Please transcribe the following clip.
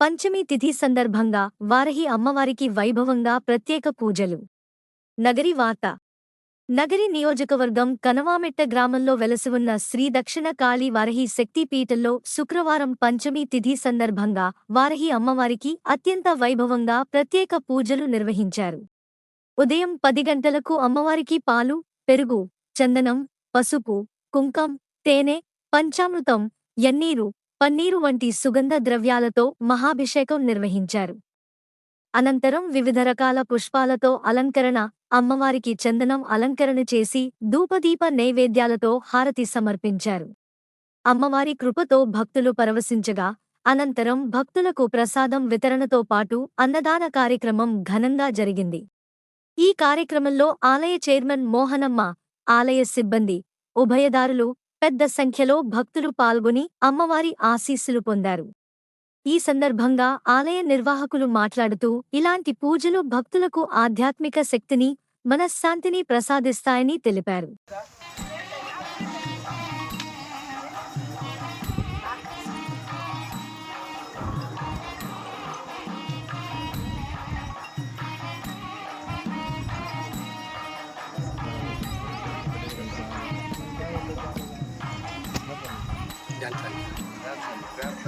పంచమి తిథి సందర్భంగా వారహి అమ్మవారికి వైభవంగా ప్రత్యేక పూజలు. నగరి వార్త. నగరి నియోజకవర్గం కనవామెట్ట గ్రామంలో వెలసివున్న శ్రీ దక్షిణ కాళీ వారహి శక్తిపీఠంలో శుక్రవారం పంచమి తిథి సందర్భంగా వారహి అమ్మవారికి అత్యంత వైభవంగా ప్రత్యేక పూజలు నిర్వహించారు. ఉదయం పది గంటలకు అమ్మవారికి పాలు పెరుగు చందనం పసుపు కుంకం తేనె పంచామృతం ఎన్నీరు పన్నీరు వంటి సుగంధ ద్రవ్యాలతో మహాభిషేకం నిర్వహించారు. అనంతరం వివిధ రకాల పుష్పాలతో అలంకరణ అమ్మవారికి చందనం అలంకరణ చేసి ధూపదీప నైవేద్యాలతో హారతి సమర్పించారు. అమ్మవారి కృపతో భక్తులు పరవశించగా అనంతరం భక్తులకు ప్రసాదం వితరణతో పాటు అన్నదాన కార్యక్రమం ఘనంగా జరిగింది. ఈ కార్యక్రమంలో ఆలయ చైర్మన్ మోహనమ్మ ఆలయ సిబ్బంది ఉభయదారులు పెద్ద సంఖ్యలో భక్తులు పాల్గొని అమ్మవారి ఆశీస్సులు పొందారు. ఈ సందర్భంగా ఆలయ నిర్వాహకులు మాట్లాడుతూ ఇలాంటి పూజలు భక్తులకు ఆధ్యాత్మిక శక్తిని మనశ్శాంతిని ప్రసాదిస్తాయని తెలిపారు. dance and dance